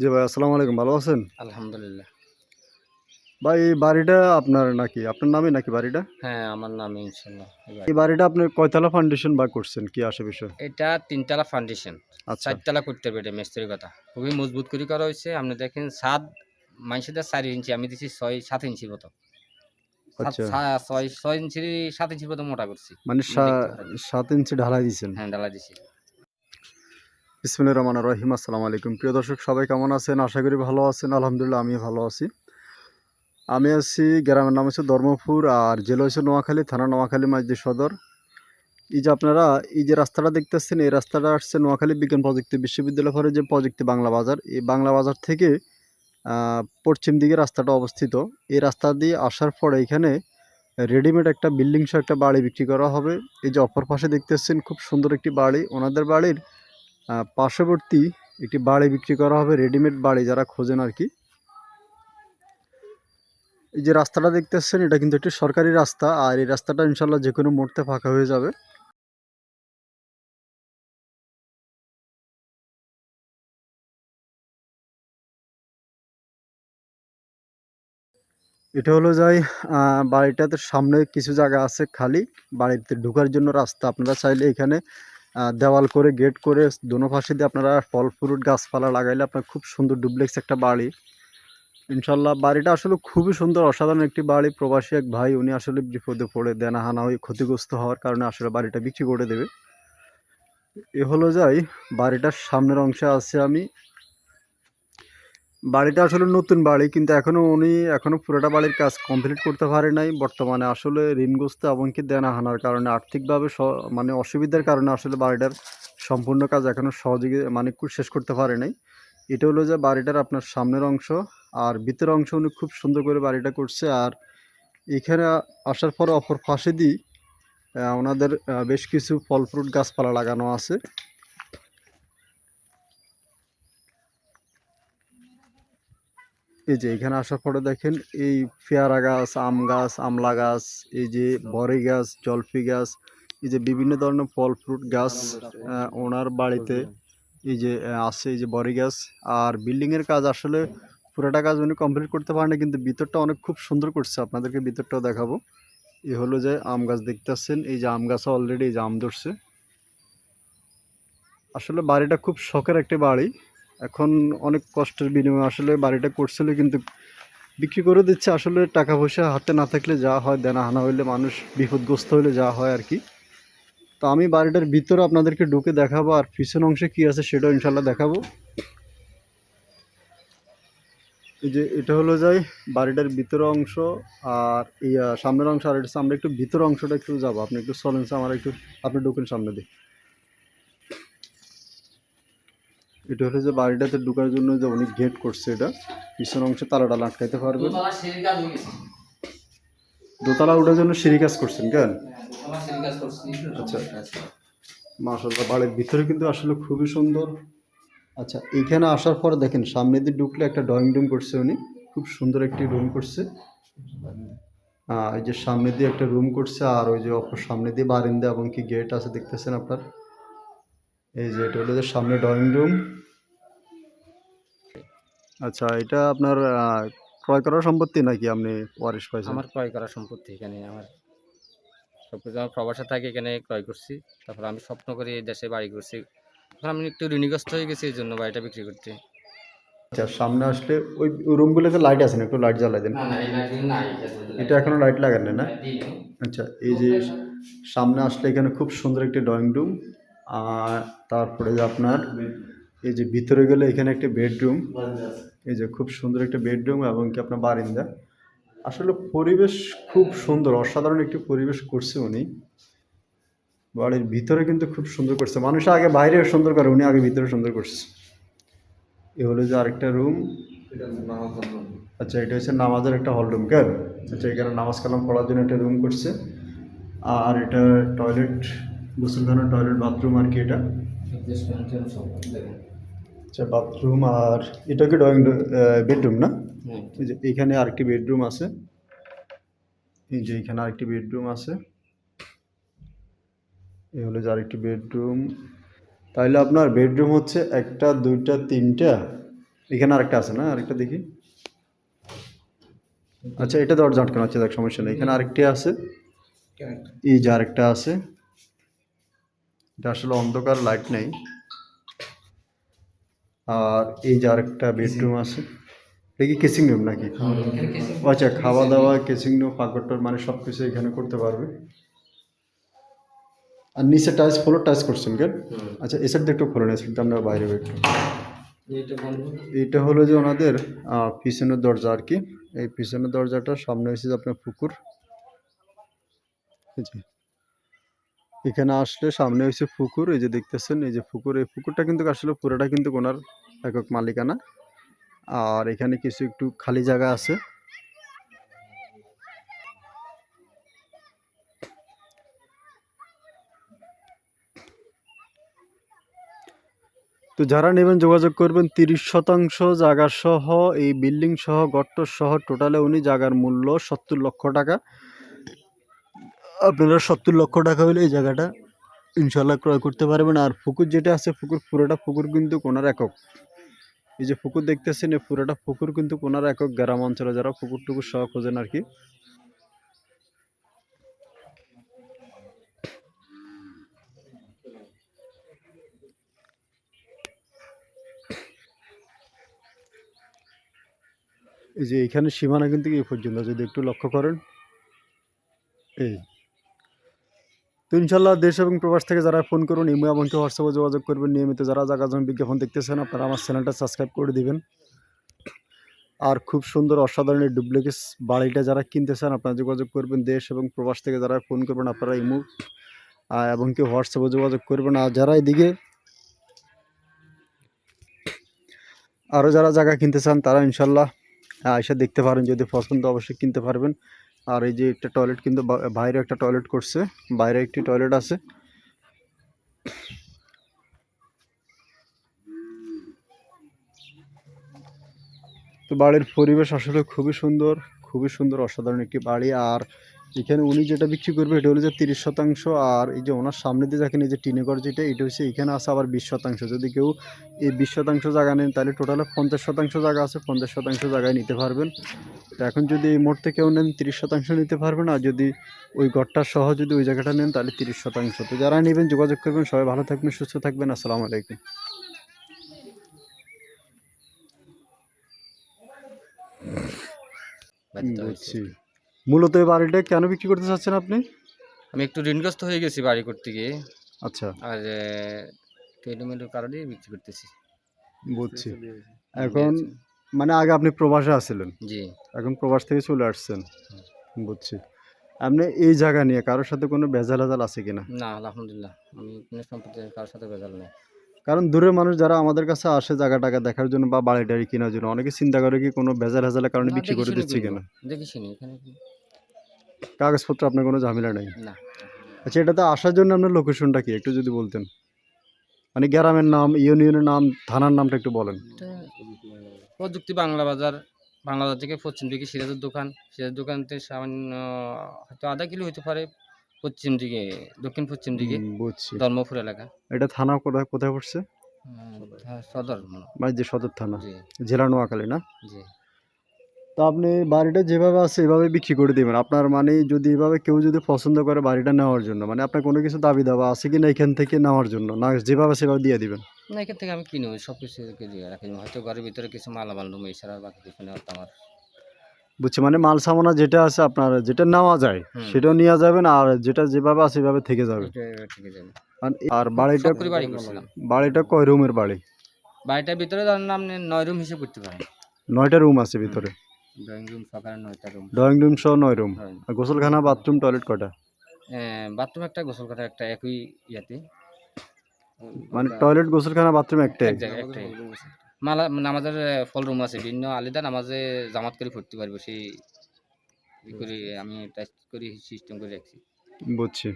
জি ভাই আসসালামু আলাইকুম ভালো আছেন? আলহামদুলিল্লাহ। ভাই এই বাড়িটা আপনার নাকি? আপনার নামে নাকি বাড়িটা? হ্যাঁ আমার নাম ইনশাল্লাহ। এই বাড়িটা আপনি কয়তলা ফাউন্ডেশন বা করছেন কি আসে বিষয়? এটা তিনতলা ফাউন্ডেশন আচ্ছা। চারতলা করতে হবে এটা মিস্ত্রির কথা। খুবই মজবুত করে করা হয়েছে। আপনি দেখেন সাত মানুষদের চার ইঞ্চি আমি দিচ্ছি ছয় সাত ইঞ্চি মতো। আচ্ছা। ছয় ছয় ইঞ্চি সাত ইঞ্চি মতো মোটা করছি। মানে সাত ইঞ্চি ঢালাই দিয়েছেন হ্যাঁ ঢালাই দিছি। বিসমিল্লাহির রহমানির রহিম। আসসালামু আলাইকুম। প্রিয় দর্শক, সবাই কেমন আছেন? আশা করি ভালো আছেন। আলহামদুলিল্লাহ আমি ভালো আছি। আমি আছি, গ্রামের নাম হচ্ছে ধর্মপুর আর জেলা হচ্ছে নোয়াখালী, থানা নোয়াখালী মাঝদি সদর। এই যে আপনারা এই যে রাস্তাটা দেখতেছেন, এই রাস্তাটা আসছে নোয়াখালী বিজ্ঞান প্রযুক্তি বিশ্ববিদ্যালয় পরে যে প্রযুক্তি বাংলা বাজার। এই বাংলা বাজার থেকে পশ্চিম দিকে রাস্তাটা অবস্থিত। এই রাস্তা দিয়ে আসার পরে এখানে রেডিমেড একটা বিল্ডিং সহ একটা বাড়ি বিক্রি করা হবে। এই যে অপর পাশে দেখতেছেন, খুব সুন্দর একটি বাড়ি। ওনাদের বাড়ির পার্শ্ববর্তী একটি বাড়ি বিক্রি করা হবে রেডিমেড বাড়ি যারা খোঁজেন আর কি। এই যে রাস্তাটা দেখতেছেন এটা কিন্তু একটি সরকারি রাস্তা, আর এই রাস্তাটা ইনশাল্লাহ যে কোনো মুহূর্তে ফাঁকা হয়ে যাবে। এটা হলো যাই বাড়িটাতে সামনে কিছু জায়গা আছে খালি, বাড়িতে ঢোকার জন্য রাস্তা। আপনারা চাইলে এখানে দেওয়াল করে, গেট করে, দোনো পাশে দিয়ে আপনারা ফল, ফ্রুট গাছপালা লাগাইলে আপনার খুব সুন্দর ডুপ্লেক্স একটা বাড়ি। ইনশাল্লাহ বাড়িটা আসলে খুবই সুন্দর, অসাধারণ একটি বাড়ি। প্রবাসী এক ভাই, উনি আসলে বিপদে পড়ে দেনাহানা হয়ে ক্ষতিগ্রস্ত হওয়ার কারণে আসলে বাড়িটা বিক্রি করে দেবে। এ হলো যাই, বাড়িটার সামনের অংশে আছে আমি। বাড়িটা আসলে নতুন বাড়ি কিন্তু এখনও উনি এখনও পুরোটা বাড়ির কাজ কমপ্লিট করতে পারে নাই। বর্তমানে আসলে ঋণগ্রস্ত এমনকি দেনা হানার কারণে আর্থিকভাবে মানে অসুবিধার কারণে আসলে বাড়িটার সম্পূর্ণ কাজ এখনও সহযোগী মানে শেষ করতে পারে নাই। এটা হলো যে বাড়িটার আপনার সামনের অংশ আর ভিতরের অংশ উনি খুব সুন্দর করে বাড়িটা করছে আর এখানে আসার পর অপর ফাঁসে আহ, ওনাদের বেশ কিছু ফল ফ্রুট গাছপালা লাগানো আছে। এই যে এখানে আসার পরে দেখেন, এই পেয়ারা গাছ, আম গাছ, আমলা গাছ, এই যে বড়ি গাছ, জলফি গাছ, এই যে বিভিন্ন ধরনের ফল ফ্রুট গাছ ওনার বাড়িতে এই যে আছে এই যে বড়ি গাছ। আর বিল্ডিংয়ের কাজ আসলে পুরোটা কাজ উনি কমপ্লিট করতে পারেনি কিন্তু ভিতরটা অনেক খুব সুন্দর করছে। আপনাদেরকে ভিতরটাও দেখাবো। এ হলো যে আম গাছ দেখতে দেখতেছেন, এই যে আম গাছ অলরেডি এই যে আম ধরছে। আসলে বাড়িটা খুব শখের একটি বাড়ি। এখন অনেক কষ্টের বিনিময়ে আসলে বাড়িটা করছিল, কিন্তু বিক্রি করে দিচ্ছে আসলে টাকা পয়সা হাতে না থাকলে যা হয়, দেনা হানা হইলে মানুষ বিপদগ্রস্ত হইলে যা হয় আর কি। তো আমি বাড়িটার ভিতরে আপনাদেরকে ঢুকে দেখাবো আর পিছন অংশে কি আছে সেটাও ইনশাল্লাহ দেখাবো। এই যে এটা হলো যাই বাড়িটার ভিতর অংশ আর ইয়া সামনের অংশ, আর এটা আমরা একটু ভিতর অংশটা একটু যাব। আপনি একটু চলেন আমার একটু, আপনি ঢুকেন সামনে দিয়ে। এটা হলো যে বাড়িটাতে ঢোকার জন্য যে উনি গেট করছে এটা পিছন অংশে তালাটা আটকাইতে পারবেন। দোতলা ওঠার জন্য সিঁড়ি কাজ করছেন কেন? আচ্ছা। মাশাল্লাহ বাড়ির ভিতরে কিন্তু আসলে খুবই সুন্দর। আচ্ছা এইখানে আসার পরে দেখেন সামনে দিয়ে ঢুকলে একটা ড্রয়িং রুম করছে উনি। খুব সুন্দর একটি রুম করছে। এই যে সামনে দিয়ে একটা রুম করছে আর ওই যে অপর সামনে দিয়ে বারিন্দা এবং কি গেট আছে দেখতেছেন আপনার? এই যে এটা হলো যে সামনে ড্রয়িং রুম আচ্ছা এটা আপনার ক্রয় করার সম্পত্তি নাকি আপনি ওয়ারিশ পাইছেন? আমার ক্রয় করা সম্পত্তি এখানে আমার সব কিছু আমার প্রবাসে থাকে এখানে ক্রয় করছি। তারপর আমি স্বপ্ন করে এই দেশে বাড়ি করছি। এখন আমি একটু ঋণগ্রস্ত হয়ে গেছি এই জন্য বাড়িটা বিক্রি করতে আচ্ছা সামনে আসলে ওই রুমগুলোতে লাইট আছে না? একটু লাইট জ্বালাই দেন। এটা এখনও লাইট লাগান না? আচ্ছা এই যে সামনে আসলে এখানে খুব সুন্দর একটি ড্রয়িং রুম আর তারপরে যে আপনার এই যে ভিতরে গেলে এখানে একটি বেডরুম। এই যে খুব সুন্দর একটা বেডরুম এবং কি আপনার বারিন্দা। আসলে পরিবেশ খুব সুন্দর, অসাধারণ একটি পরিবেশ করছে উনি। বাড়ির ভিতরে কিন্তু খুব সুন্দর করছে। মানুষ আগে বাইরে সুন্দর করে, উনি আগে ভিতরে সুন্দর করছে। এ হলো যে আরেকটা রুম। আচ্ছা এটা হচ্ছে নামাজের একটা হল রুম, কেন? আচ্ছা এখানে নামাজ কালাম পড়ার জন্য একটা রুম করছে। আর এটা টয়লেট। গোসলখানা টয়লেট বাথরুম আর কি এটা? আচ্ছা বাথরুম আর এটা কি ড্রয়িং বেডরুম না? এই যে এইখানে আরেকটি বেডরুম আছে। এই যে এখানে আরেকটি বেডরুম আছে। এই হলো যে আরেকটি বেডরুম তাহলে আপনার বেডরুম হচ্ছে একটা দুইটা তিনটা। এখানে আরেকটা আছে না? আরেকটা দেখি। আচ্ছা এটা দরজা আটকানো আছে দেখ সমস্যা নেই। এখানে আরেকটি আছে। এই যে আরেকটা আছে। এটা আসলে অন্ধকার লাইট নেই। আর এই যে আরেকটা বেডরুম আছে। এটা কি কেসিং রুম নাকি? ও আচ্ছা খাওয়া দাওয়া কেসিং রুম পাকড়টর মানে সব কিছু এখানে করতে পারবে। আর নিচে টাইলস ফ্লোর টাইলস করছেন কেন? আচ্ছা এসব দিয়ে একটু খোলেন এসব আমরা বাইরে একটু এইটা হলো যে ওনাদের পিছনের দরজা আর কি। এই পিছনের দরজাটা সামনে হয়েছে যে আপনার পুকুর। এখানে আসলে সামনে হয়েছে পুকুর, এই যে দেখতেছেন, এই যে পুকুর, এই পুকুরটা কিন্তু আসলে পুরোটা কিন্তু ওনার একক মালিকানা। আর এখানে কিছু একটু খালি জায়গা আছে। তো যারা নেবেন যোগাযোগ করবেন, তিরিশ শতাংশ জায়গা সহ এই বিল্ডিং সহ গট্ট সহ টোটালে উনি জায়গার মূল্য সত্তর লক্ষ টাকা। আপনারা সত্তর লক্ষ টাকা হলে এই জায়গাটা ইনশাল্লাহ ক্রয় করতে পারবেন। আর পুকুর যেটা আছে, পুকুর, পুরোটা পুকুর কিন্তু কোনার একক। এই যে পুকুর দেখতেছেন, এই পুরোটা পুকুর কিন্তু কোনার একক। গ্রাম অঞ্চলে যারা পুকুর টুকুর সহ খোঁজেন আর কি। এই যে এখানে সীমানা কিন্তু এই পর্যন্ত, যদি একটু লক্ষ্য করেন। এই তো ইনশাল্লাহ দেশ এবং প্রবাস থেকে যারা ফোন করুন, ইমো এবং হোয়াটসঅ্যাপে যোগাযোগ করবেন। নিয়মিত যারা জায়গা জমি বিজ্ঞাপন দেখতেছেন, আপনারা আমার চ্যানেলটা সাবস্ক্রাইব করে দিবেন। আর খুব সুন্দর, অসাধারণ ডুপ্লিকেস বাড়িটা যারা কিনতে চান আপনারা যোগাযোগ করবেন। দেশ এবং প্রবাস থেকে যারা ফোন করবেন, আপনারা ইমো এবং কি হোয়াটসঅ্যাপে যোগাযোগ করবেন। আর যারা এদিকে আরও যারা জায়গা কিনতে চান, তারা ইনশাল্লাহ এসে দেখতে পারেন। যদি পছন্দ, অবশ্যই কিনতে পারবেন। আর এই যে একটা টয়লেট কিন্তু বাইরে একটা টয়লেট করছে, বাইরে একটি টয়লেট আছে। তো বাড়ির পরিবেশ আসলে খুবই সুন্দর খুবই সুন্দর, অসাধারণ একটি বাড়ি। আর এখানে উনি যেটা বিক্রি করবে এটা হলো যে তিরিশ শতাংশ আর এই যে ওনার সামনে দিয়ে দেখেন এই যে টিনেঘর যেটা এটা হচ্ছে এখানে আছে আবার বিশ শতাংশ। যদি কেউ এই বিশ শতাংশ জায়গা নেন তাহলে টোটালে পঞ্চাশ শতাংশ জায়গা আছে পঞ্চাশ শতাংশ জায়গায় নিতে পারবেন। তো এখন যদি এই মুহূর্তে কেউ নেন তিরিশ শতাংশ নিতে পারবেন আর যদি ওই ঘরটা সহ যদি ওই জায়গাটা নেন তাহলে তিরিশ শতাংশ। তো যারা নেবেন যোগাযোগ করবেন সবাই ভালো থাকবেন সুস্থ থাকবেন আসসালামু আলাইকুম। বুঝছি মূলত এই বাড়িটা কেন বিক্রি করতে চাচ্ছেন আপনি? আমি একটু ঋণগ্রস্ত হয়ে গেছি বাড়ি করতে গিয়ে। আচ্ছা। আর ট্রিটমেন্টের কারণে বিক্রি করতেছি। বুঝছি। এখন মানে আগে আপনি প্রবাসে আছিলেন। জি। এখন প্রবাস থেকে চলে আসছেন। বুঝছি। আপনি এই জায়গা নিয়ে কারোর সাথে কোনো ভেজাল হাজাল আছে কিনা? না আলহামদুলিল্লাহ। আমি কোনো সম্পত্তি কারোর সাথে বেজাল নেই। কারণ দূরের মানুষ যারা আমাদের কাছে আসে জায়গা টাকা দেখার জন্য বা বাড়ি টাড়ি কেনার জন্য অনেকে চিন্তা করে কি কোনো ভেজাল হাজালের কারণে বিক্রি করে দিচ্ছি। কিনা? কাগজপত্র আপনার কোনো ঝামেলা নেই? আচ্ছা এটাতে আসার জন্য আপনার লোকেশনটা কি? একটু যদি বলতেন। মানে গ্রামের নাম ইউনিয়নের নাম থানার নামটা একটু বলেন। প্রযুক্তি বাংলা বাজার বাংলা বাজার থেকে পশ্চিম দিকে সিরাজের দোকান। সিরাজের দোকান থেকে সামান্য হয়তো আধা কিলো হতে পারে পশ্চিম দিকে দক্ষিণ পশ্চিম দিকে বুঝছি। ধর্মপুর এলাকা। এটা থানা কোথায় কোথায় পড়ছে? হ্যাঁ, সদর মনে যে সদর থানা। জেলা নোয়াখালী না? জি। তো আপনি বাড়িটা যেভাবে আছে এভাবে বিক্রি করে দিবেন। আপনার মানে যদি এভাবে কেউ যদি পছন্দ করে বাড়িটা নেওয়ার জন্য মানে আপনার কোনো কিছু দাবি দাবা আছে কি না এখান থেকে নেওয়ার জন্য? না যেভাবে সেভাবে দিয়ে দিবেন। না এখান থেকে আমি কিনে সব কিছু দিয়ে রাখি। হয়তো ঘরের ভিতরে কিছু মালামাল নেব এছাড়া বাকি কিছু নেওয়ার আমার বুঝছি? মানে মাল সামানা যেটা আছে আপনার যেটা নেওয়া যায়। সেটাও নিয়ে যাবেন আর যেটা যেভাবে আছে সেভাবে থেকে যাবে। আর- বাড়িটা বাড়িটা কয় রুমের বাড়ি? বাড়িটার ভিতরে ধরেন আপনি নয় রুম হিসেবে করতে পারেন। নয়টা রুম আছে ভিতরে। ড্রয়িং রুম সকালে নয়টা রুম। ড্রয়িং রুম সহ নয় রুম। আর গোসলখানা বাথরুম টয়লেট কটা বাথরুম একটা গোসল করা একটা একই ইয়াতে। মানে টয়লেট গোসলখানা বাথরুম একটাই? একটাই। মালা নামাজের ফল রুম আছে। ভিন্ন আলাদা নামাজে জামাত করে পড়তে পারব সেই করে আমি টেস্ট করে সিস্টেম করে রাখছি। বুঝছি।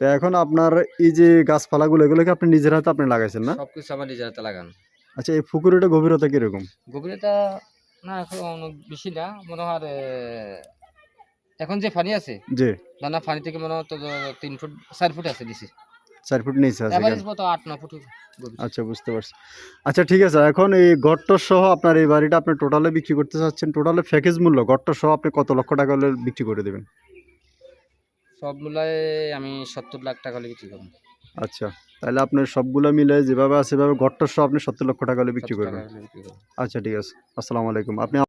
তো এখন আপনার এই যে গাছপালাগুলো এগুলোকে আপনি নিজের হাতে আপনি লাগাইছেন না? সব কিছু আমার নিজের হাতে লাগান। আচ্ছা এই পুকুরেটা গভীরতা কীরকম? গভীরতা না এখন অনেক বেশি না। মনে হয় এখন যে পানি আছে যে না না পানি থেকে মনে হয় তো তিন ফুট চার ফুট আছে দিছি চার ফুট নিচে আছে এভারেজ আট ন ফুট আচ্ছা বুঝতে পারছি। আচ্ছা ঠিক আছে এখন এই গট্টর সহ আপনার এই বাড়িটা আপনি টোটালে বিক্রি করতে চাচ্ছেন টোটালে প্যাকেজ মূল্য গট্টর সহ আপনি কত লক্ষ টাকা হলে বিক্রি করে দেবেন? সব মিলায় আমি সত্তর লাখ টাকা হলে বিক্রি করব। আচ্ছা তাহলে আপনার সবগুলো মিলে যেভাবে আছে সেভাবে গট্টর সহ আপনি সত্তর লক্ষ টাকা হলে বিক্রি করবেন। আচ্ছা ঠিক আছে আসসালামু আলাইকুম। আপনি